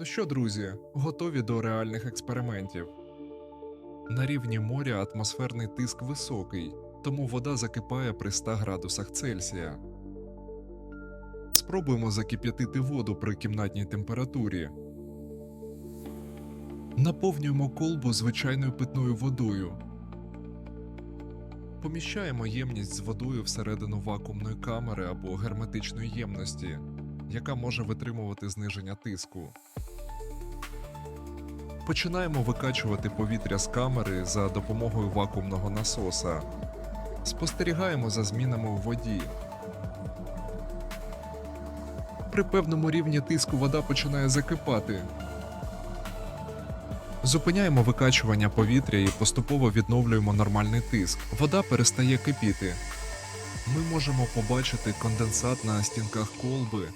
Ну що, друзі, готові до реальних експериментів. На рівні моря атмосферний тиск високий, тому вода закипає при 100 градусах Цельсія. Спробуємо закип'ятити воду при кімнатній температурі. Наповнюємо колбу звичайною питною водою. Поміщаємо ємність з водою всередину вакуумної камери або герметичної ємності, яка може витримувати зниження тиску. Починаємо викачувати повітря з камери за допомогою вакуумного насоса. Спостерігаємо за змінами у воді. При певному рівні тиску вода починає закипати. Зупиняємо викачування повітря і поступово відновлюємо нормальний тиск. Вода перестає кипіти. Ми можемо побачити конденсат на стінках колби